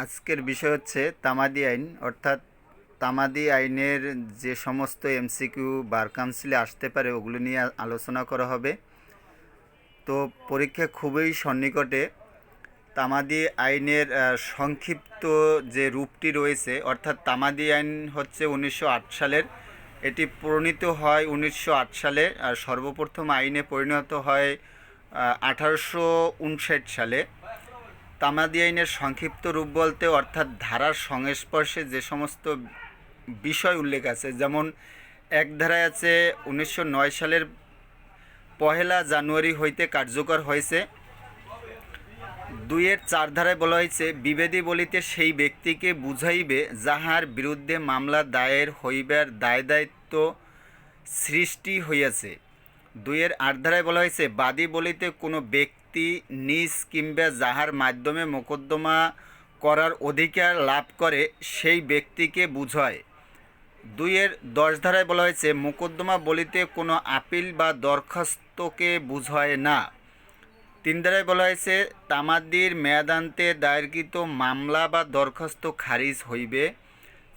আজকের বিষয় হচ্ছে তামাদি আইন, অর্থাৎ তামাদি আইনের যে সমস্ত এমসিকিউ বার কাউন্সিলে আসতে পারে, ওগুলো নিয়ে আলোচনা করা হবে। তো পরীক্ষা খুবই সন্নিকটে তামাদি আইনের সংক্ষিপ্ত যে রূপটি রয়েছে, অর্থাৎ তামাদি আইন হচ্ছে উনিশশো আট সালের। এটি প্রণীত হয় উনিশশো আট সালে, আর সর্বপ্রথম আইনে পরিণত হয় আঠারোশো উনষাট সালে। তামাদি আইনের সংক্ষিপ্ত রূপ বলতে অর্থাৎ ধারার সংস্পর্শে যে সমস্ত বিষয় উল্লেখ আছে, যেমন এক ধারায় আছে, উনিশশো নয় সালের পহেলা জানুয়ারি হইতে কার্যকর হয়েছে। দুইয়ের চার ধারায় বলা হয়েছে বিবেদী বলিতে সেই ব্যক্তিকে বুঝাইবে যাহার বিরুদ্ধে মামলা দায়ের হইবার দায় দায়িত্ব সৃষ্টি হইয়াছে। দুইয়ের আট ধারায় বলা হয়েছে, বাদী বলিতে কোনো ব্যক্তি নিজ কিংবা যাহার মাধ্যমে মোকদ্দমা করার অধিকার লাভ করে, সেই ব্যক্তিকে বুঝায়। দুইয়ের দশ ধারায় বলা হয়েছে, মোকদ্দমা বলিতে কোনো আপিল বা দরখাস্তকে বুঝায় না। তিন ধারায় বলা হয়েছে তামাদির মেয়াদান্তে দায়েরকৃত মামলা বা দরখাস্ত খারিজ হইবে।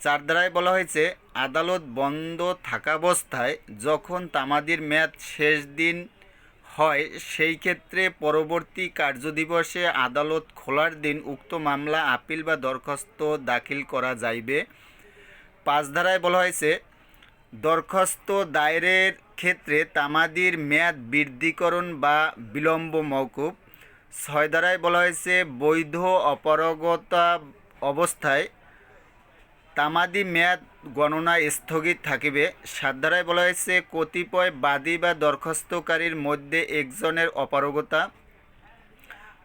চার ধারায় বলা হয়েছে, আদালত বন্ধ থাকাবস্থায় যখন তামাদির মেয়াদ শেষ দিন হয়, সেই ক্ষেত্রে পরবর্তী কার্যদিবসে আদালত খোলার দিন উক্ত মামলা আপিল বা দরখাস্ত দাখিল করা যাইবে। পাঁচ ধারায় বলা হয়েছে, দরখাস্ত দায়েরের ক্ষেত্রে তামাদির মেয়াদ বৃদ্ধিকরণ বা বিলম্ব মৌকুব ছয় ধারায় বলা হয়েছে, বৈধ অপারগতা অবস্থায় তামাদি মেয়াদ গণনা স্থগিত থাকিবে। সাত ধারায় বলা হয়েছে, কতিপয় বাদী বা দরখাস্তকারীর মধ্যে একজনের অপারগতা।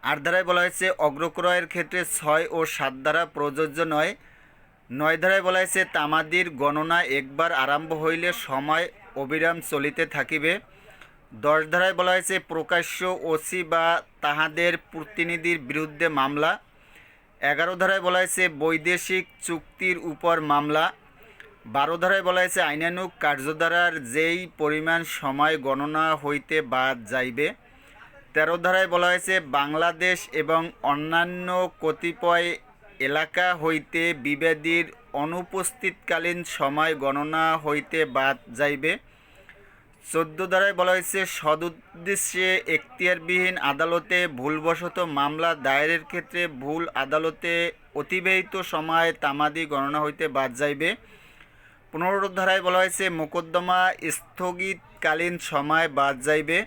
আট ধারায় বলা হয়েছে, অগ্রক্রয়ের ক্ষেত্রে ছয় ও সাত ধারা প্রযোজ্য নয়। নয় ধারায় বলা হয়েছে, তামাদির গণনা একবার আরম্ভ হইলে সময় অবিরাম চলিতে থাকিবে। দশ ধারায় বলা হয়েছে, প্রকাশ্য ওসি বা তাহাদের প্রতিনিধির বিরুদ্ধে মামলা। এগারো ধারায় বলা হয়েছে বৈদেশিক চুক্তির উপর মামলা। বারো ধারায় বলা হয়েছে আইনানুগ কার্যধারার যেই পরিমাণ সময় গণনা হইতে বাদ যাইবে। তেরো ধারায় বলা হয়েছে বাংলাদেশ এবং অন্যান্য কতিপয় এলাকা হইতে বিবাদীর অনুপস্থিতকালীন সময় গণনা হইতে বাদ যাইবে। চোদ্দ ধারায় বলা হয়েছে, সদুদ্দেশ্যে এখতিয়ারবিহীন আদালতে ভুলবশত মামলা দায়েরের ক্ষেত্রে ভুল আদালতে অতিবাহিত সময় তামাদি গণনা হইতে বাদ যাইবে। পনেরো ধারায় বলা হয়েছে, মোকদ্দমা স্থগিতকালীন সময় বাদ যাইবে।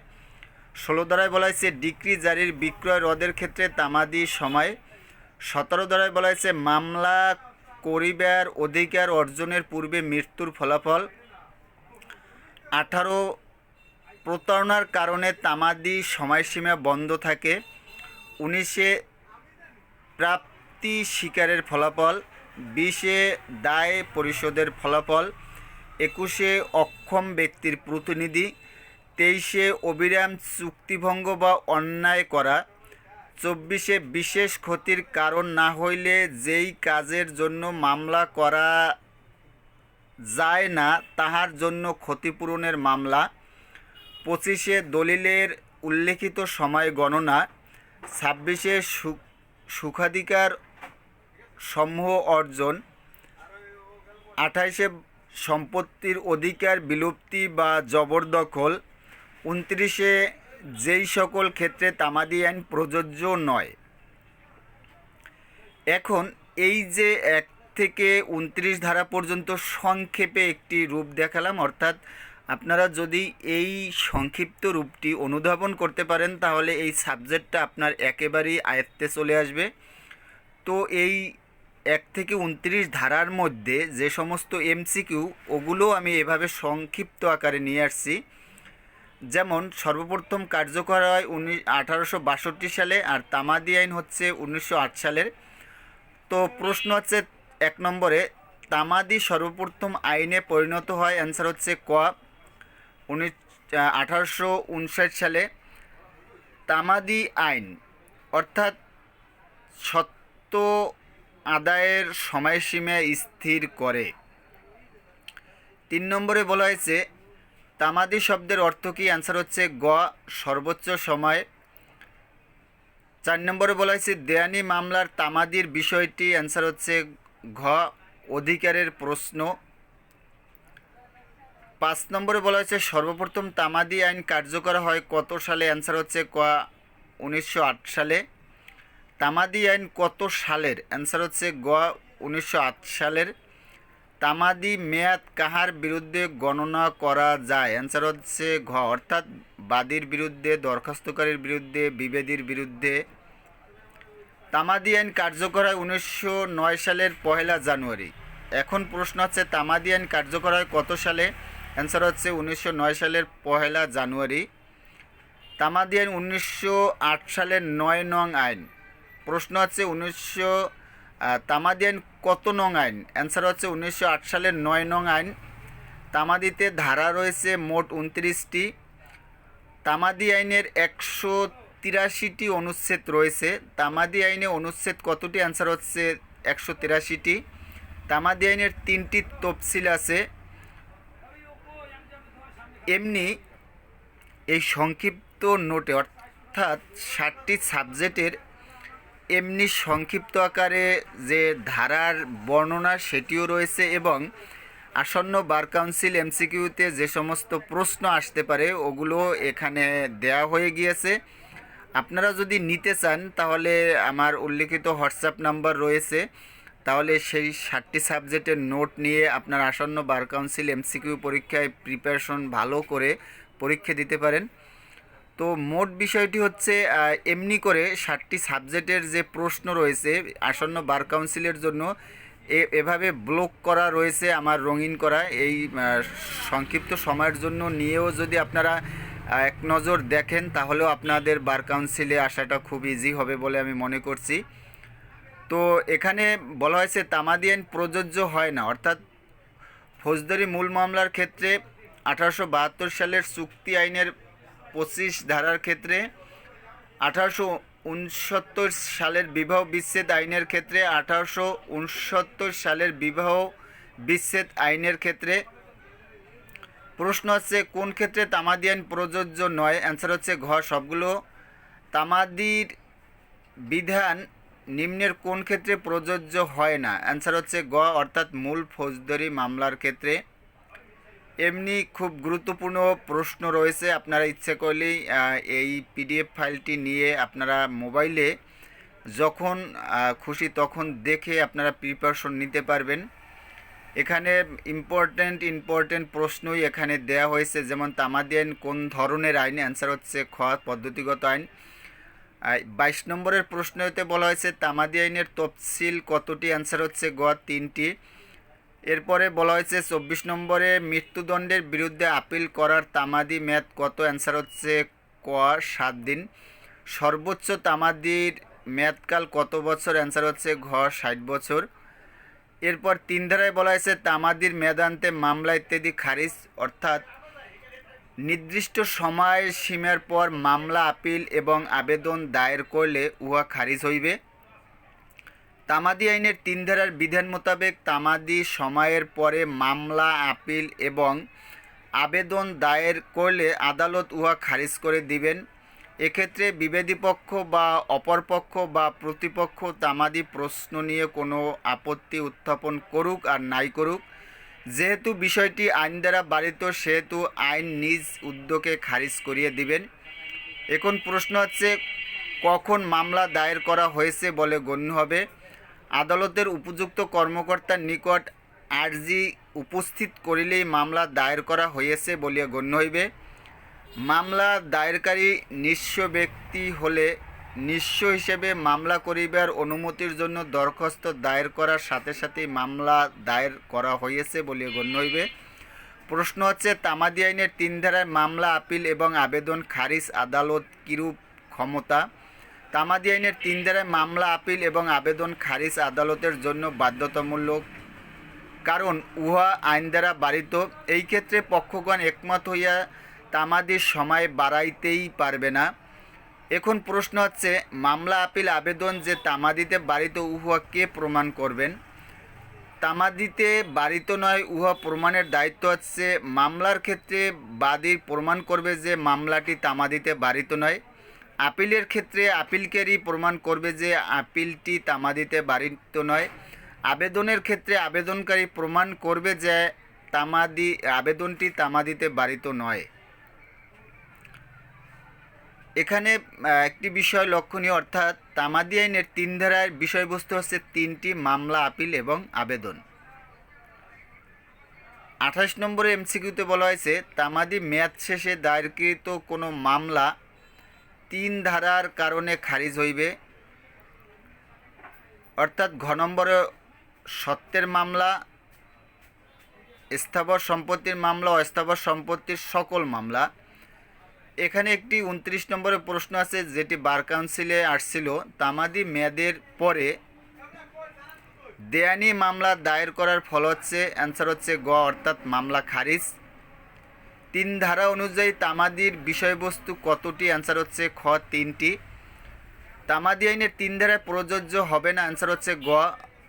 ষোলো ধারায় বলা হয়েছে, ডিক্রি জারির বিক্রয় রদের ক্ষেত্রে তামাদি সময়। সতেরো ধারায় বলা হয়েছে, মামলা করিবার অধিকার অর্জনের পূর্বে মৃত্যুর ফলাফল। আঠারো প্রতারণার কারণে তামাদি সময়সীমা বন্ধ থাকে। উনিশে প্রাপ্তি শিকারের ফলাফল, বিশে দায় পরিশোধের ফলাফল, একুশে অক্ষম ব্যক্তির প্রতিনিধি, তেইশে অবিরাম চুক্তিভঙ্গ বা অন্যায় করা, চব্বিশে বিশেষ ক্ষতির কারণ না হইলে যেই কাজের জন্য মামলা করা যায় না, তাহার জন্য ক্ষতিপূরণের মামলা। পঁচিশে দলিলের উল্লেখিত সময় গণনা। ছাব্বিশে সুখাধিকার সমূহ অর্জন। আঠাইশে সম্পত্তির অধিকার, বিলুপ্তি বা জবরদখল। উনত্রিশে যেই সকল ক্ষেত্রে তামাদি আইন প্রযোজ্য নয়। এখন এই যে এক থেকে উনত্রিশ ধারা পর্যন্ত সংক্ষেপে একটি রূপ দেখালাম। অর্থাৎ আপনারা যদি এই সংক্ষিপ্ত রূপটি অনুধাবন করতে পারেন, তাহলে এই সাবজেক্টটা আপনার একেবারেই আয়ত্তে চলে আসবে। তো এই এক থেকে উনত্রিশ ধারার মধ্যে যে সমস্ত এমসিকিউ, ওগুলো আমি এভাবে সংক্ষিপ্ত আকারে নিয়ে আসছি। যেমন, সর্বপ্রথম কার্যকর হয় উনিশ আঠারোশো বাষট্টি সালে আর তামাদি আইন হচ্ছে উনিশশো আট সালের। তো প্রশ্ন হচ্ছে এক নম্বরে, তামাদি সর্বপ্রথম আইনে পরিণত হয় অ্যান্সার হচ্ছে ক। উনিশ আঠারোশো সালে তামাদি আইন, অর্থাৎ সত্য আদায়ের সময়সীমা স্থির করে। তিন নম্বরে বলা হয়েছে, তামাদি শব্দের অর্থ কী? অ্যান্সার হচ্ছে গ, সর্বোচ্চ সময়। চার নম্বরে বলা হয়েছে, দেয়ানি মামলার তামাদির বিষয়টি অ্যান্সার হচ্ছে ঘ অধিকারের প্রশ্ন। পাঁচ নম্বরে বলা হয়েছে, সর্বপ্রথম তামাদি আইন কার্যকর হয় কত সালে? অ্যান্সার হচ্ছে ক উনিশশো আট সালে। তামাদি আইন কত সালের? অ্যান্সার হচ্ছে গ উনিশশো আট সালের। তামাদি মেয়াদ কাহার বিরুদ্ধে গণনা করা যায়? অ্যান্সার হচ্ছে ঘ। অর্থাৎ বাদীর বিরুদ্ধে, দরখাস্তকারীর বিরুদ্ধে বিবেদীর বিরুদ্ধে তামাদি আইন কার্যকর হয় উনিশশো নয় সালের পহেলা জানুয়ারি। এখন প্রশ্ন হচ্ছে তামাদি আইন কার্যকর হয় কত সালে? অ্যান্সার হচ্ছে উনিশশো নয় সালের পহেলা জানুয়ারি। তামাদি আইন উনিশশো আট সালের নয় নং আইন। প্রশ্ন হচ্ছে উনিশশো তামাদি আইন কত নং আইন? অ্যান্সার হচ্ছে উনিশশো আট সালের নয় নং আইন। তামাদিতে ধারা রয়েছে মোট উনত্রিশটি। তামাদি আইনের একশো তিরাশিটি অনুচ্ছেদ রয়েছে। তামাদি আইনে অনুচ্ছেদ কতটি? অ্যান্সার হচ্ছে একশো তিরাশিটি। তামাদি আইনের তিনটি তফসিল আছে। এমনি এই সংক্ষিপ্ত নোটে, অর্থাৎ ষাটটি সাবজেক্টের এমনি সংক্ষিপ্ত আকারে যে ধারার বর্ণনা সেটিও রয়েছে এবং আসন্ন বার কাউন্সিল এমসিকিউতে যে সমস্ত প্রশ্ন আসতে পারে, ওগুলো এখানে দেয়া হয়ে গিয়েছে। আপনারা যদি নিতে চান, তাহলে আমার উল্লিখিত হোয়াটসঅ্যাপ নাম্বার রয়েছে। তাহলে সেই ষাটটি সাবজেক্টের নোট নিয়ে আপনার আসন্ন বার কাউন্সিল এমসিকিউ পরীক্ষায় প্রিপারেশন ভালো করে পরীক্ষা দিতে পারেন। তো মোট বিষয়টি হচ্ছে এমনি করে ষাটটি সাবজেক্টের যে প্রশ্ন রয়েছে আসন্ন বার কাউন্সিলের জন্য এভাবে ব্লক করা রয়েছে আমার রঙিন করা। এই সংক্ষিপ্ত সময়ের জন্য নিয়েও যদি আপনারা এক নজর দেখেন, তাহলেও আপনাদের বার কাউন্সিলে আসাটা খুব ইজি হবে বলে আমি মনে করছি। তো এখানে বলা হয়েছে তামাদি আইন প্রযোজ্য হয় না। অর্থাৎ ফৌজদারি মূল মামলার ক্ষেত্রে আঠারোশো বাহাত্তর সালের চুক্তি আইনের পঁচিশ ধারার ক্ষেত্রে, আঠারোশো উনসত্তর সালের বিবাহ বিচ্ছেদ আইনের ক্ষেত্রে, আঠারোশো উনসত্তর সালের বিবাহ বিচ্ছেদ আইনের ক্ষেত্রে প্রশ্ন হচ্ছে, কোন ক্ষেত্রে তামাদি আইন প্রযোজ্য নয়? অ্যান্সার হচ্ছে ঘ, সবগুলো। তামাদির বিধান নিম্নের কোন ক্ষেত্রে প্রযোজ্য হয় না? অ্যান্সার হচ্ছে গ অর্থাৎ মূল ফৌজদারি মামলার ক্ষেত্রে। এমনি খুব গুরুত্বপূর্ণ প্রশ্ন রয়েছে, আপনারা ইচ্ছে করলেই এই পিডিএফ ফাইলটি নিয়ে আপনারা মোবাইলে যখন খুশি তখন দেখে আপনারা প্রিপারেশন নিতে পারবেন। এখানে ইম্পর্ট্যান্ট ইম্পর্ট্যান্ট প্রশ্নই এখানে দেয়া হয়েছে, যেমন তামাদি আইন কোন ধরনের আইন অ্যান্সার হচ্ছে খ, পদ্ধতিগত আইন। বাইশ নম্বরের প্রশ্নতে বলা হয়েছে তামাদি আইনের তফসিল কতটি? অ্যান্সার হচ্ছে গ, তিনটি। এরপরে বলা হয়েছে, চব্বিশ নম্বরে মৃত্যুদণ্ডের বিরুদ্ধে আপিল করার তামাদি মেয়াদ কত? অ্যান্সার হচ্ছে ক, সাত দিন। সর্বোচ্চ তামাদির মেয়াদকাল কত বছর? অ্যান্সার হচ্ছে ঘ, ষাট বছর। এরপর তিন ধারায় বলা হয়েছে, তামাদির মেদান্তে মামলা ইত্যাদি খারিজ, অর্থাৎ নির্দিষ্ট সময় সীমার পর মামলা, আপিল এবং আবেদন দায়ের করলে উহা খারিজ হইবে। তামাদি আইনের তিন ধারার বিধান মোতাবেক তামাদি সময়ের পরে মামলা, আপিল এবং আবেদন দায়ের করলে আদালত উহা খারিজ করে দিবেন। এক্ষেত্রে বিবেদী পক্ষ বা অপরপক্ষ বা প্রতিপক্ষ তামাদি প্রশ্ন নিয়ে কোনো আপত্তি উত্থাপন করুক আর নাই করুক। যেহেতু বিষয়টি আইন দ্বারা বাড়িত সেহেতু আইন নিজ উদ্যোগে খারিজ করিয়ে দিবেন। এখন প্রশ্ন হচ্ছে, কখন মামলা দায়ের করা হয়েছে বলে গণ্য হবে? আদালতের উপযুক্ত কর্মকর্তার নিকট আর্জি উপস্থিত করিলেই মামলা দায়ের করা হয়েছে বলিয়া গণ্য হইবে। মামলা দায়েরকারী নিঃস্ব ব্যক্তি হলে নিঃস্ব হিসেবে মামলা করিবার অনুমতির জন্য দরখাস্ত দায়ের করার সাথে সাথে মামলা দায়ের করা হয়েছে বলে গণ্য হইবে। প্রশ্ন হচ্ছে, তামাদি আইনের তিন ধারায় মামলা, আপিল এবং আবেদন খারিজ, আদালত কিরূপ ক্ষমতা? তামাদি আইনের তিন ধারায় মামলা, আপিল এবং আবেদন খারিজ, আদালতের জন্য বাধ্যতামূলক। কারণ উহা আইন দ্বারা বাড়িত এই ক্ষেত্রে পক্ষগণ একমত হইয়া তামাদির সময় বাড়াইতেই পারবে না। এখন প্রশ্ন হচ্ছে, মামলা আপিল আবেদন যে তামাদিতে বাড়িত উহা কে প্রমাণ করবেন? তামাদিতে বাড়িত নয়, উহা প্রমাণের দায়িত্ব হচ্ছে মামলার ক্ষেত্রে বাদী প্রমাণ করবে যে মামলাটি তামাদিতে বাড়িত নয়। আপিলের ক্ষেত্রে আপিলকারী প্রমাণ করবে যে আপিলটি তামাদিতে বাড়িত নয়। আবেদনের ক্ষেত্রে আবেদনকারী প্রমাণ করবে যে তামাদি, আবেদনটি তামাদিতে বাড়িত নয়। এখানে একটি বিষয় লক্ষণীয়, অর্থাৎ তামাদি আইনের তিন ধারার বিষয়বস্তু হচ্ছে তিনটি মামলা, আপিল এবং আবেদন। আঠাশ নম্বরে এমসিকিউতে বলা হয়েছে, তামাদি মেয়াদ শেষে দায়েরকৃত কোনো মামলা তিন ধারার কারণে খারিজ হইবে। অর্থাৎ ঘ নম্বরে সত্যের মামলা, স্থাবর সম্পত্তির মামলা, অস্থাবর সম্পত্তির সকল মামলা। এখানে একটি উনত্রিশ নম্বরের প্রশ্ন আছে, যেটি বার কাউন্সিলে আসছিল। তামাদি মেয়াদের পরে দেয়ানি মামলা দায়ের করার ফল হচ্ছে, অ্যান্সার হচ্ছে গ, অর্থাৎ মামলা খারিজ। তিন ধারা অনুযায়ী তামাদির বিষয়বস্তু কতটি? অ্যান্সার হচ্ছে খ, তিনটি। তামাদি আইনের তিন ধারায় প্রযোজ্য হবে না, অ্যান্সার হচ্ছে গ,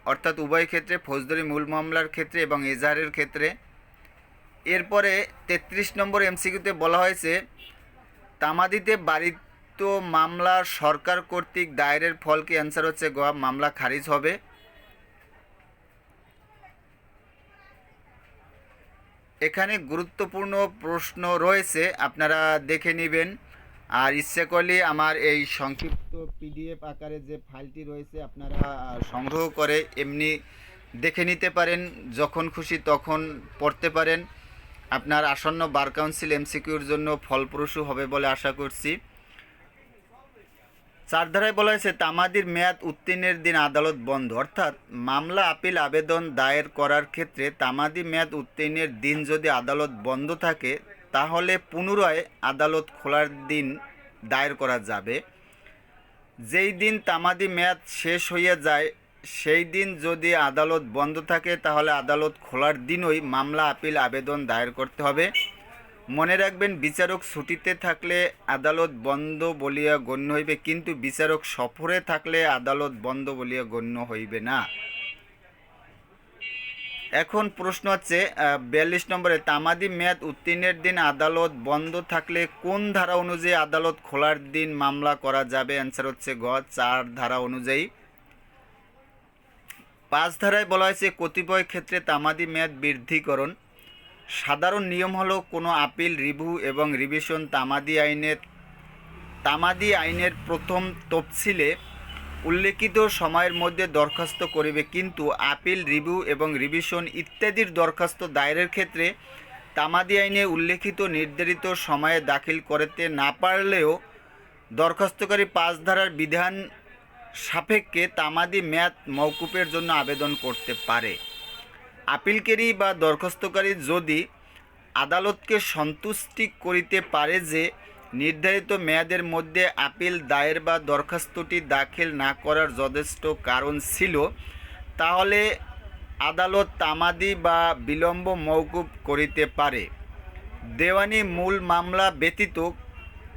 অর্থাৎ উভয় ক্ষেত্রে, ফৌজদারি মূল মামলার ক্ষেত্রে এবং এজাহারের ক্ষেত্রে। এরপরে তেত্রিশ নম্বর এমসিকিউতে বলা হয়েছে তামাদিতে বাড়িত মামলা সরকার কর্তৃক দায়েরের ফল কি অ্যান্সার হচ্ছে গ মামলা খারিজ হবে। এখানে গুরুত্বপূর্ণ প্রশ্ন রয়েছে, আপনারা দেখে নেবেন। আর ইচ্ছে করলে আমার এই সংক্ষিপ্ত পিডিএফ আকারে যে ফাইলটি রয়েছে, আপনারা সংগ্রহ করে এমনি দেখে নিতে পারেন, যখন খুশি তখন পড়তে পারেন। আপনার আসন্ন বার কাউন্সিল এমসিকিউর জন্য ফলপ্রসূ হবে বলে আশা করছি। চার ধারায় বলা হয়েছে, তামাদির মেয়াদ উত্তীর্ণের দিন আদালত বন্ধ। অর্থাৎ মামলা, আপিল, আবেদন দায়ের করার ক্ষেত্রে তামাদি মেয়াদ উত্তীর্ণের দিন যদি আদালত বন্ধ থাকে, তাহলে পুনরায় আদালত খোলার দিন দায়ের করা যাবে। যেই দিন তামাদি মেয়াদ শেষ হইয়া যায় সেই দিন যদি আদালত বন্ধ থাকে, তাহলে আদালত খোলার দিনই মামলা, আপিল, আবেদন দায়ের করতে হবে। মনে রাখবেন, বিচারক ছুটিতে থাকলে আদালত বন্ধ বলিয়া গণ্য হইবে, কিন্তু বিচারক সফরে থাকলে আদালত বন্ধ বলিয়া গণ্য হইবে না। এখন প্রশ্ন হচ্ছে বিয়াল্লিশ নম্বরে, তামাদি মেয়াদ উত্তীর্ণের দিন আদালত বন্ধ থাকলে কোন ধারা অনুযায়ী আদালত খোলার দিন মামলা করা যাবে? অ্যান্সার হচ্ছে গ, চার ধারা অনুযায়ী। পাঁচ ধারায় বলা হয়েছে, কতিপয় ক্ষেত্রে তামাদি মেয়াদ বৃদ্ধিকরণ। সাধারণ নিয়ম হলো, কোনো আপিল রিভিউ এবং রিভিশন তামাদি আইনের তামাদি আইনের প্রথম তফসিলে উল্লেখিত সময়ের মধ্যে দরখাস্ত করিবে, কিন্তু আপিল রিভিউ এবং রিভিশন ইত্যাদির দরখাস্ত দায়েরের ক্ষেত্রে তামাদি আইনে উল্লেখিত নির্ধারিত সময়ে দাখিল করতে না পারলেও দরখাস্তকারী পাঁচ ধারার বিধান সাপেক্ষে তামাদি মেয়াদ মওকুফের জন্য আবেদন করতে পারে। আপিলকারী বা দরখাস্তকারী যদি আদালতকে সন্তুষ্টি করিতে পারে যে নির্ধারিত মেয়াদের মধ্যে আপিল দায়ের বা দরখাস্তটি দাখিল না করার যথেষ্ট কারণ ছিল, তাহলে আদালত তামাদি বা বিলম্ব মওকুফ করিতে পারে। দেওয়ানি মূল মামলা ব্যতীত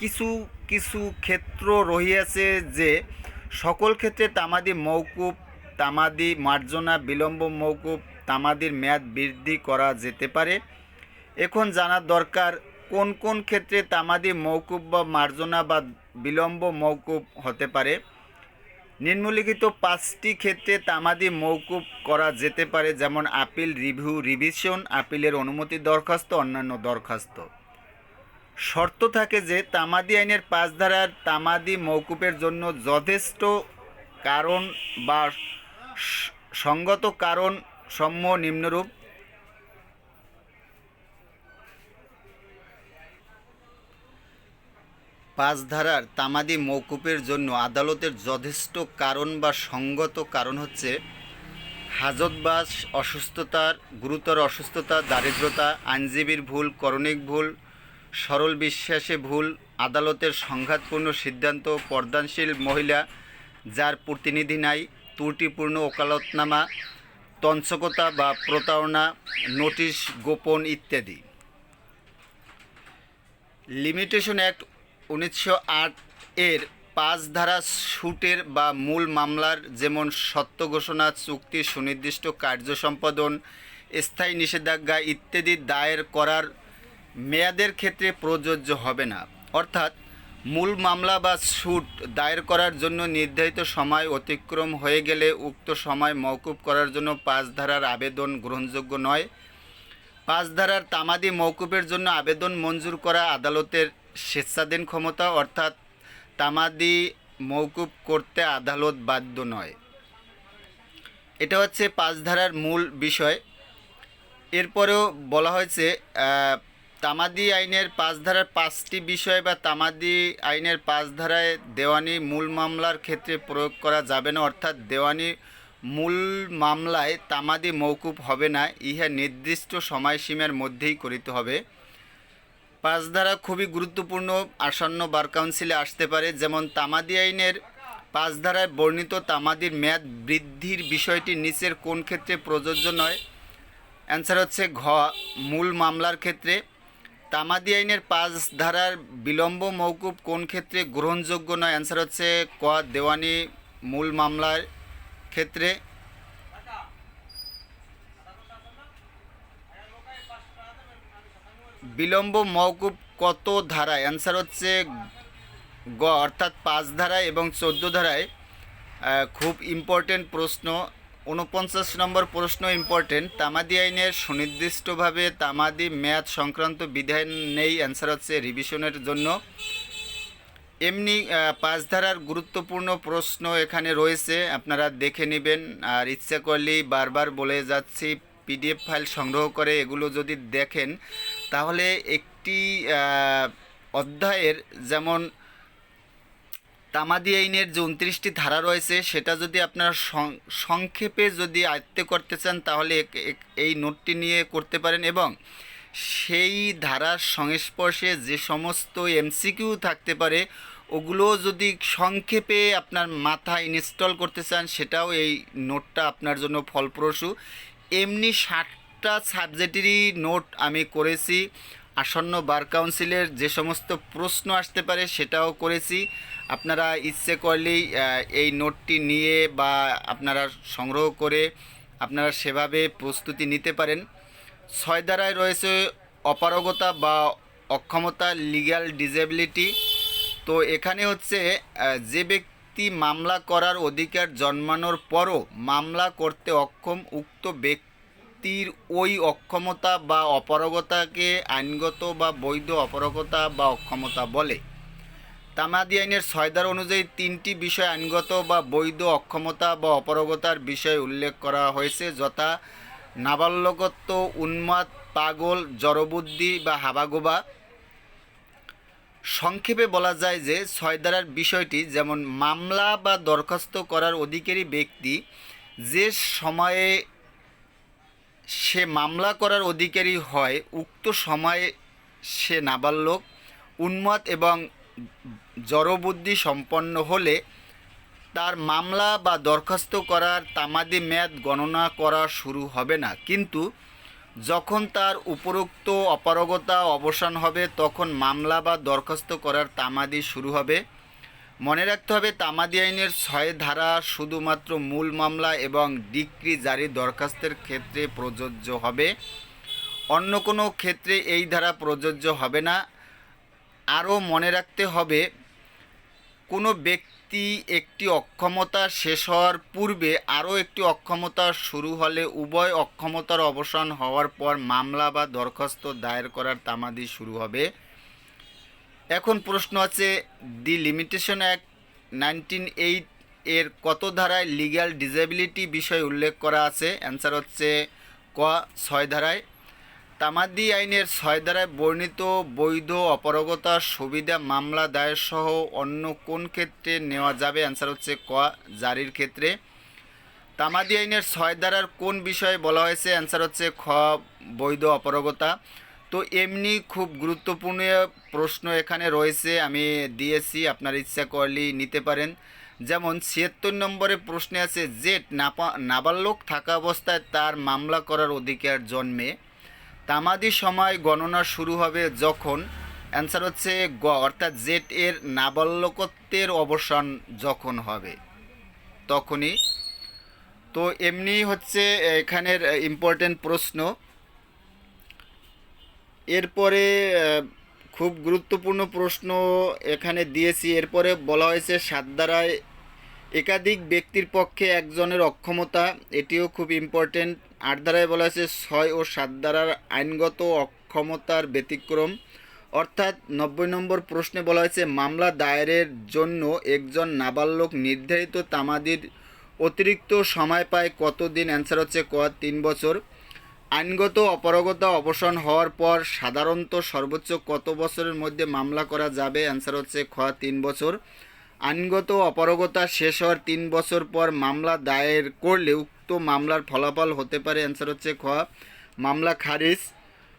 কিছু কিছু ক্ষেত্র রহিয়াছে যে সকল ক্ষেত্রে তামাদি মৌকুব তামাদি মার্জনা, বিলম্ব মৌকুব তামাদির মেয়াদ বৃদ্ধি করা যেতে পারে। এখন জানার দরকার, কোন কোন ক্ষেত্রে তামাদি মৌকুব বা মার্জনা বা বিলম্ব মৌকুব হতে পারে? নিম্নলিখিত পাঁচটি ক্ষেত্রে তামাদি মৌকুব করা যেতে পারে, যেমন আপিল রিভিউ, রিভিশন, আপিলের অনুমতি দরখাস্ত, অন্যান্য দরখাস্ত। শর্ত থাকে যে তামাদি আইনের পাঁচ ধারার তামাদি মৌকুপের জন্য যথেষ্ট কারণ বা সঙ্গত কারণ সমূহ নিম্নরূপ। পাঁচ ধারার তামাদি মৌকুপের জন্য আদালতের যথেষ্ট কারণ বা সঙ্গত কারণ হচ্ছে হাজতবাস অসুস্থতার, গুরুতর অসুস্থতা, দারিদ্রতা, আইনজীবীর ভুল, করণিক ভুল সরল বিশ্বাসে ভুল, আদালতের সংঘাতপূর্ণ সিদ্ধান্ত, পর্দানশীল মহিলা যার প্রতিনিধি নাই, ত্রুটিপূর্ণ ওকালতনামা, তঞ্চকতা বা প্রতারণা, নোটিশ, গোপন ইত্যাদি। লিমিটেশন অ্যাক্ট উনিশশো আট এর পাঁচ ধারা সুটের বা মূল মামলার যেমন সত্য ঘোষণা, চুক্তি, সুনির্দিষ্ট কার্য সম্পাদন, স্থায়ী নিষেধাজ্ঞা ইত্যাদি দায়ের করার মেয়াদের ক্ষেত্রে প্রযোজ্য হবে না। অর্থাৎ মূল মামলা বা সুট দায়ের করার জন্য নির্ধারিত সময় অতিক্রম হয়ে গেলে উক্ত সময় মওকুফ করার জন্য পাঁচ ধারার আবেদন গ্রহণযোগ্য নয়। পাঁচ ধারার তামাদি মওকুফের জন্য আবেদন মঞ্জুর করা আদালতের স্বেচ্ছাধীন ক্ষমতা, অর্থাৎ তামাদি মওকুফ করতে আদালত বাধ্য নয়। এটা হচ্ছে পাঁচ ধারার মূল বিষয়। এরপরেও বলা হয়েছে তামাদি আইনের পাঁচ ধারার পাঁচটি বিষয় বা তামাদি আইনের পাঁচ ধারায় দেওয়ানি মূল মামলার ক্ষেত্রে প্রয়োগ করা যাবে না, অর্থাৎ দেওয়ানি মূল মামলায় তামাদি মৌকুফ হবে না, ইহা নির্দিষ্ট সময়সীমার মধ্যেই করিতে হবে। পাঁচ ধারা খুবই গুরুত্বপূর্ণ, আসন্ন বার কাউন্সিলে আসতে পারে, যেমন তামাদি আইনের পাঁচ ধারায় বর্ণিত তামাদির মেয়াদ বৃদ্ধির বিষয়টি নিচের কোন ক্ষেত্রে প্রযোজ্য নয়? অ্যান্সার হচ্ছে ঘ, মূল মামলার ক্ষেত্রে। তামাদি আইনের পাঁচ ধারার বিলম্ব মৌকুব কোন ক্ষেত্রে গ্রহণযোগ্য নয়? অ্যান্সার হচ্ছে ক, দেওয়ানি, মূল মামলার ক্ষেত্রে। বিলম্ব মৌকুব কত ধারায়? অ্যান্সার হচ্ছে গ, অর্থাৎ পাঁচ ধারায় এবং চোদ্দ ধারায়। খুব ইম্পর্টেন্ট প্রশ্ন। উনপঞ্চাশ নম্বর প্রশ্ন ইম্পর্টেন্ট তামাদি আইনের সুনির্দিষ্টভাবে তামাদি মেয়াদ সংক্রান্ত বিধান নেই অ্যান্সার হচ্ছে রিভিশনের জন্য। এমনি পাঁচ ধারার গুরুত্বপূর্ণ প্রশ্ন এখানে রয়েছে, আপনারা দেখে নেবেন। আর ইচ্ছা করলেই বারবার বলে যাচ্ছি পিডিএফ ফাইল সংগ্রহ করে এগুলো যদি দেখেন, তাহলে একটি অধ্যায়ের যেমন তামাদি আইনের যে উনত্রিশটি ধারা রয়েছে, সেটা যদি আপনারা সংক্ষেপে যদি আয়ত্তে করতে চান, তাহলে এই নোটটি নিয়ে করতে পারেন এবং সেই ধারার সংস্পর্শে যে সমস্ত এমসিকিউ থাকতে পারে, ওগুলো যদি সংক্ষেপে আপনার মাথা ইনস্টল করতে চান, সেটাও এই নোটটা আপনার জন্য ফলপ্রসূ। এমনি ষাটটা সাবজেক্টেরই নোট আমি করেছি। আসন্ন বার কাউন্সিলের যে সমস্ত প্রশ্ন আসতে পারে সেটাও করেছি। আপনারা ইচ্ছে করলেই এই নোটটি নিয়ে বা আপনারা সংগ্রহ করে আপনারা সেভাবে প্রস্তুতি নিতে পারেন। ছয় ধারায় রয়েছে অপারগতা বা অক্ষমতা, লিগ্যাল ডিসেবিলিটি তো এখানে হচ্ছে যে ব্যক্তি মামলা করার অধিকার জন্মানোর পরও মামলা করতে অক্ষম উক্ত ব্যক্তির ওই অক্ষমতা বা অপারগতাকে আইনগত বা বৈধ অপারগতা বা অক্ষমতা বলে। তামাদি আইনের ছয়দার অনুযায়ী তিনটি বিষয় আইনগত বা বৈধ অক্ষমতা বা অপারগতার বিষয় উল্লেখ করা হয়েছে, যথা নাবালকত্ব, উন্মাদ, পাগল, জড়বুদ্ধি বা হাবাগোবা। সংক্ষেপে বলা যায় যে ছয়দারার বিষয়টি যেমন মামলা বা দরখাস্ত করার অধিকারী ব্যক্তি যে সময়ে সে মামলা করার অধিকারী হয় উক্ত সময়ে সে নাবালক, উন্মাদ এবং জড়বুদ্ধি সম্পন্ন হলে তার মামলা বা দরখাস্ত করার তামাদি মেয়াদ গণনা করা শুরু হবে না। কিন্তু যখন তার উপরোক্ত অপারগতা অবসান হবে, তখন মামলা বা দরখাস্ত করার তামাদি শুরু হবে। মনে রাখতে হবে, তামাদি আইনের ছয় ধারা শুধুমাত্র মূল মামলা এবং ডিক্রি জারি দরখাস্তের ক্ষেত্রে প্রযোজ্য হবে। অন্য কোনো ক্ষেত্রে এই ধারা প্রযোজ্য হবে না। আরও মনে রাখতে হবে, কোনো ব্যক্তি একটি অক্ষমতা শেষ হওয়ার পূর্বে আরও একটি অক্ষমতা শুরু হলে উভয় অক্ষমতার অবসান হওয়ার পর মামলা বা দরখাস্ত দায়ের করার তামাদি শুরু হবে। এখন প্রশ্ন আছে, the limitation act nineteen eight এর কত ধারায় লিগ্যাল ডিসেবিলিটি বিষয় উল্লেখ করা আছে? অ্যান্সার হচ্ছে ক, ছয় ধারায়। তামাদি আইনের ছয় ধারায় বর্ণিত বৈধ অপারগতার সুবিধা, মামলা দায়ের সহ অন্য কোন ক্ষেত্রে নেওয়া যাবে? অ্যান্সার হচ্ছে ক, জারির ক্ষেত্রে। তামাদি আইনের ছয় ধারার কোন বিষয়ে বলা হয়েছে? অ্যান্সার হচ্ছে খ, বৈধ অপারগতা। তো এমনি খুব গুরুত্বপূর্ণ প্রশ্ন এখানে রয়েছে, আমি দিয়েছি, আপনার ইচ্ছা করলেই নিতে পারেন। যেমন ছিয়াত্তর নম্বরে প্রশ্নে আছে, জেট নাবালক থাকা অবস্থায় তার মামলা করার অধিকার জন্মে। তামাদি সময় গণনা শুরু হবে যখন। অ্যান্সার হচ্ছে গ, অর্থাৎ জেট এর নাবালকত্বের অবসান যখন হবে, তখনই। তো এমনি হচ্ছে এখানের ইম্পর্টেন্ট প্রশ্ন। এরপরে খুব গুরুত্বপূর্ণ প্রশ্ন এখানে দিয়েছি। এরপরে বলা হয়েছে সাত দ্বারায় একাধিক ব্যক্তির পক্ষে একজনের অক্ষমতা, এটিও খুব ইম্পর্টেন্ট আট দ্বারায় বলা হয়েছে ছয় ও সাত দ্বারার আইনগত অক্ষমতার ব্যতিক্রম। অর্থাৎ নব্বই নম্বর প্রশ্নে বলা হয়েছে, মামলা দায়েরের জন্য একজন নাবালক নির্ধারিত তামাদির অতিরিক্ত সময় পায় কতদিন? অ্যান্সার হচ্ছে ক, তিন বছর। আইনগত অপারগতা অবসান হওয়ার পর সাধারণত সর্বোচ্চ কত বছরের মধ্যে মামলা করা যাবে? অ্যান্সার হচ্ছে খ, তিন বছর। আইনগত অপারগতা শেষ হওয়ার তিন বছর পর মামলা দায়ের করলে উক্ত মামলার ফলাফল হতে পারে। অ্যান্সার হচ্ছে খ, মামলা খারিজ।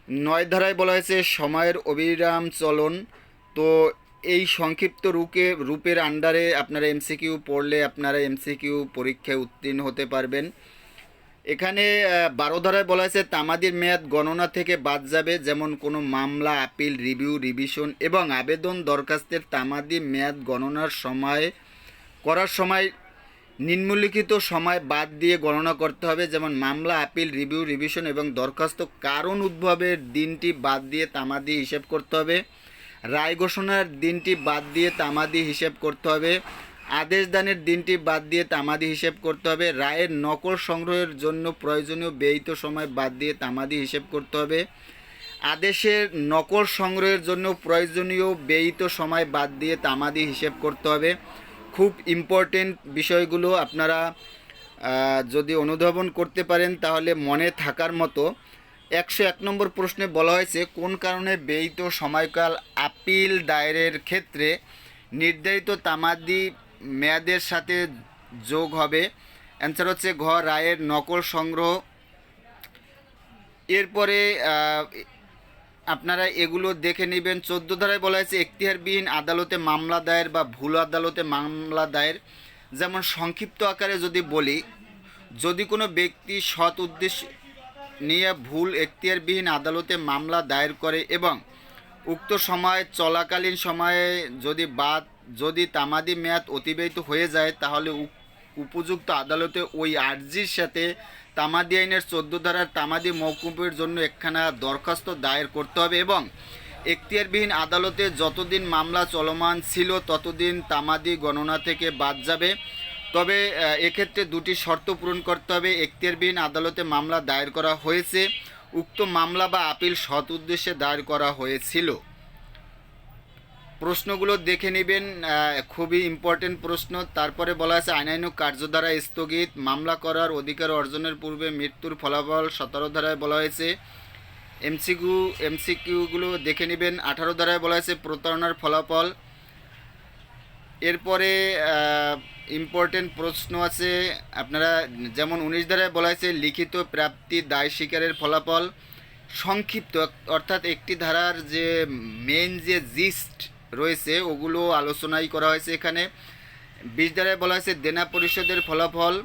নয় ধারায় বলা হয়েছে, সময়ের অবিরাম চলন। তো এই সংক্ষিপ্ত রূপে, রূপের আন্ডারে আপনারা এমসিকিউ পড়লে আপনারা এমসিকিউ পরীক্ষায় উত্তীর্ণ হতে পারবেন। এখানে বারো ধারায় বলা হয়েছে, তামাদির মেয়াদ গণনা থেকে বাদ যাবে যেমন কোনো মামলা, আপিল, রিভিউ, রিভিশন এবং আবেদন দরখাস্তের তামাদি মেয়াদ গণনার সময়, করার সময়, নিম্নলিখিত সময় বাদ দিয়ে গণনা করতে হবে, যেমন মামলা, আপিল, রিভিউ, রিভিশন এবং দরখাস্ত কারণ উদ্ভবের দিনটি বাদ দিয়ে তামাদি হিসেব করতে হবে, রায় ঘোষণার দিনটি বাদ দিয়ে তামাদি হিসেব করতে হবে আদেশ দানের দিনটি বাদ দিয়ে তামাদি হিসেব করতে হবে। রায়ের নকল সংগ্রহের জন্য প্রয়োজনীয় ব্যয়িত সময় বাদ দিয়ে তামাদি হিসেব করতে হবে। আদেশের নকল সংগ্রহের জন্য প্রয়োজনীয় ব্যয়িত সময় বাদ দিয়ে তামাদি হিসেব করতে হবে। খুব ইম্পর্টেন্ট বিষয়গুলো আপনারা যদি অনুধাবন করতে পারেন তাহলে মনে থাকার মতো। একশো এক নম্বর প্রশ্নে বলা হয়েছে, কোন কারণে ব্যয়িত সময়কাল আপিল দায়েরের ক্ষেত্রে নির্ধারিত তামাদি মেয়াদের সাথে যোগ হবে। অ্যান্সার হচ্ছে ঘ, রায়ের নকল সংগ্রহ। এরপরে আপনারা এগুলো দেখে নেবেন। চোদ্দ ধারায় বলা হয়েছে, এখতিয়ারবিহীন আদালতে মামলা দায়ের বা ভুল আদালতে মামলা দায়ের। যেমন সংক্ষিপ্ত আকারে যদি বলি, যদি কোনো ব্যক্তি সৎ উদ্দেশ্য নিয়ে ভুল, এখতিয়ারবিহীন আদালতে মামলা দায়ের করে এবং উক্ত সময় চলাকালীন সময়ে যদি বাদ যদি তামাদি মেয়াদ অতিবাহিত হয়ে যায়, তাহলে উপযুক্ত আদালতে ওই আর্জির সাথে তামাদি আইনের চোদ্দ ধারার তামাদি মৌকুফের জন্য একখানা দরখাস্ত দায়ের করতে হবে এবং এখতিয়ারবিহীন আদালতে যতদিন মামলা চলমান ছিল, ততদিন তামাদি গণনা থেকে বাদ যাবে। তবে এক্ষেত্রে দুটি শর্ত পূরণ করতে হবে। এখতিয়ারবিহীন আদালতে মামলা দায়ের করা হয়েছে। উক্ত মামলা বা আপিল সৎ উদ্দেশ্যে দায়ের করা হয়েছিল। প্রশ্নগুলো দেখে নেবেন খুবই ইম্পর্টেন্ট প্রশ্ন। তারপরে বলা আছে আইনানুক কার্যধারা স্থগিত মামলা করার অধিকার অর্জনের পূর্বে মৃত্যুর ফলাফল সতেরো ধারায় বলা হয়েছে। এমসিকিউ এমসিকিউগুলো দেখে নেবেন, আঠারো ধারায় বলা হয়েছে প্রতারণার ফলাফল। এরপরে ইম্পর্টেন্ট প্রশ্ন আছে, আপনারা যেমন উনিশ ধারায় বলা হয়েছে, লিখিত প্রাপ্তি দায় স্বীকারের ফলাফল। সংক্ষিপ্ত, অর্থাৎ একটি ধারার যে মেন যে জিস্ট রয়েছে, ওগুলো আলোচনাই করা হয়েছে এখানে। বিশ বলা হয়েছে, দেনা পরিষদের ফলাফল।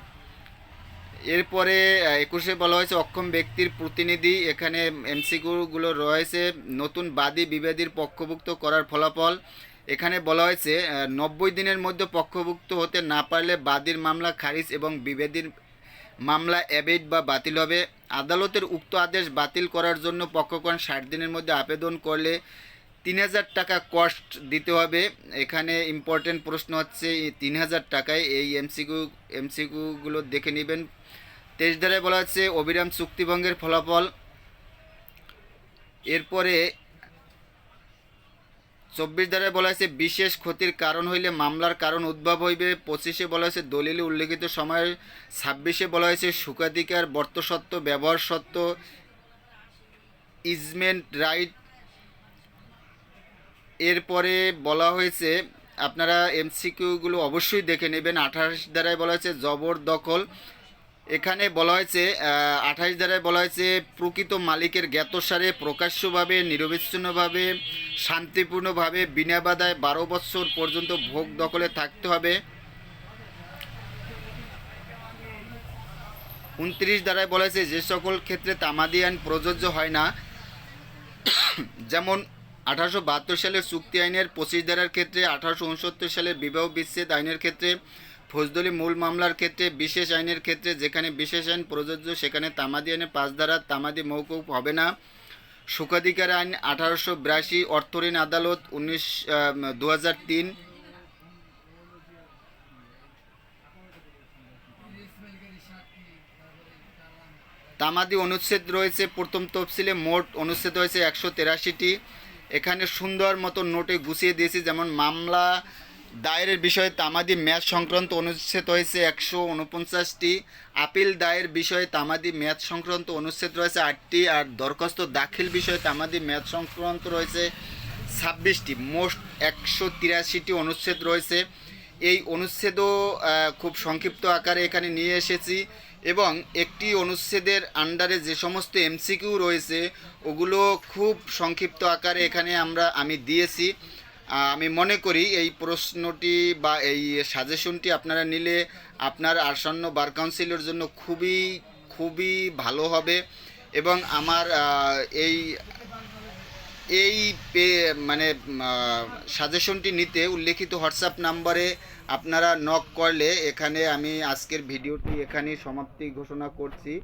এরপরে একুশে বলা হয়েছে, অক্ষম ব্যক্তির প্রতিনিধি এখানে এমসিকিউগুলো রয়েছে। নতুন বাদী বিবাদীর পক্ষভুক্ত করার ফলাফল। এখানে বলা হয়েছে নব্বই দিনের মধ্যে পক্ষভুক্ত হতে না পারলে বাদীর মামলা খারিজ এবং বিবাদীর মামলা অ্যাবেট বা বাতিল হবে। আদালতের উক্ত আদেশ বাতিল করার জন্য পক্ষগণ ষাট দিনের মধ্যে আবেদন করলে তিন হাজার টাকা কস্ট দিতে হবে। এখানে ইম্পর্টেন্ট প্রশ্ন হচ্ছে তিন হাজার টাকায় এই এমসিকিউ এমসিকিউগুলো দেখে নেবেন। তেইশ ধারায় বলা হচ্ছে, অবিরাম চুক্তিভঙ্গের ফলাফল। এরপরে চব্বিশ ধারায় বলা হয়েছে, বিশেষ ক্ষতির কারণ হইলে মামলার কারণ উদ্ভব হইবে। পঁচিশে বলা হয়েছে, দলিলে উল্লেখিত সময়ের। ছাব্বিশে বলা হয়েছে, সুখাধিকার, বর্তসত্ত্ব ব্যবহার সত্ত্ব ইজমেন্ট রাইট এরপরে বলা হয়েছে, আপনারা এমসিকিউগুলো অবশ্যই দেখে নেবেন। আঠাশ দ্বারায় বলা হয়েছে জবরদখল এখানে বলা হয়েছে আঠাশ দ্বারায় বলা হয়েছে, প্রকৃত মালিকের জ্ঞাতসারে প্রকাশ্যভাবে, নিরবিচ্ছিন্নভাবে, শান্তিপূর্ণভাবে, বিনা বাধায় বারো বছর পর্যন্ত ভোগ দখলে থাকতে হবে। উনত্রিশ দ্বারায় বলা হয়েছে, যে সকল ক্ষেত্রে তামাদি আইন প্রযোজ্য হয় না, যেমন আঠারোশো বাহাত্তর সালের চুক্তি আইনের পঁচিশ ধারার ক্ষেত্রে, আঠারোশো উনসত্তর সালের বিবাহ বিচ্ছেদ আইনের ক্ষেত্রে, ফৌজদারি মূল মামলার ক্ষেত্রে বিশেষ আইনের ক্ষেত্রে যেখানে বিশেষ আইন প্রযোজ্য, সেখানে তামাদি আইনের পাঁচ ধারা তামাদি মৌকুফ হবে না। সুখাধিকার আইন আঠারোশো বিরাশি, অর্থঋণ আদালত উনিশ দু তিন। তামাদি অনুচ্ছেদ রয়েছে, প্রথম তফসিলে মোট অনুচ্ছেদ হয়েছে একশো তেরাশিটি। এখানে সুন্দর মতো নোটে গুছিয়ে দিয়েছি, যেমন মামলা দায়েরের বিষয়ে তামাদি ম্যাচ সংক্রান্ত অনুচ্ছেদ হয়েছে একশো উনপঞ্চাশটি আপিল দায়ের বিষয়ে তামাদি ম্যাচ সংক্রান্ত অনুচ্ছেদ রয়েছে আটটি, আর দরখাস্ত দাখিল বিষয়ে তামাদি ম্যাচ সংক্রান্ত রয়েছে ছাব্বিশটি, মোট একশো তিরাশিটি অনুচ্ছেদ রয়েছে। এই অনুচ্ছেদও খুব সংক্ষিপ্ত আকারে এখানে নিয়ে এসেছি। এবং একটি অনুচ্ছেদের আন্ডারে যে সমস্ত এমসিকিউ রয়েছে, ওগুলো খুব সংক্ষিপ্ত আকারে এখানে আমরা, আমি দিয়েছি। আমি মনে করি এই প্রশ্নটি বা এই সাজেশনটি আপনারা নিলে আপনার আসন্ন বার কাউন্সিলের জন্য খুবই খুবই ভালো হবে এবং আমার এই এই মানে সাজেশনটি নিতে উল্লেখিত হোয়াটসঅ্যাপ নাম্বারে আপনারা নক করলে এখানে আমি আজকের ভিডিওটি এখানেই সমাপ্তি ঘোষণা করছি।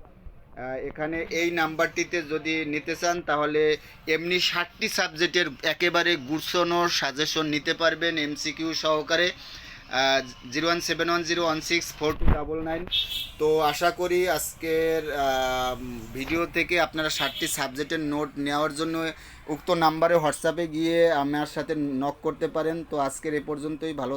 এখানে এই নাম্বারটিতে যদি নিতে চান তাহলে এমনি ষাটটি সাবজেক্টের একেবারে গুছানো সাজেশন নিতে পারবেন এমসিকিউ সহকারে। Zero one seven one zero one six four two double nine. তো আশা করি আজকের ভিডিও থেকে আপনারা ষাটটি সাবজেক্টের নোট নেওয়ার জন্য উক্ত নাম্বারে হোয়াটসঅ্যাপে গিয়ে আমার সাথে নক করতে পারেন। তো আজকের এ পর্যন্তই, ভালো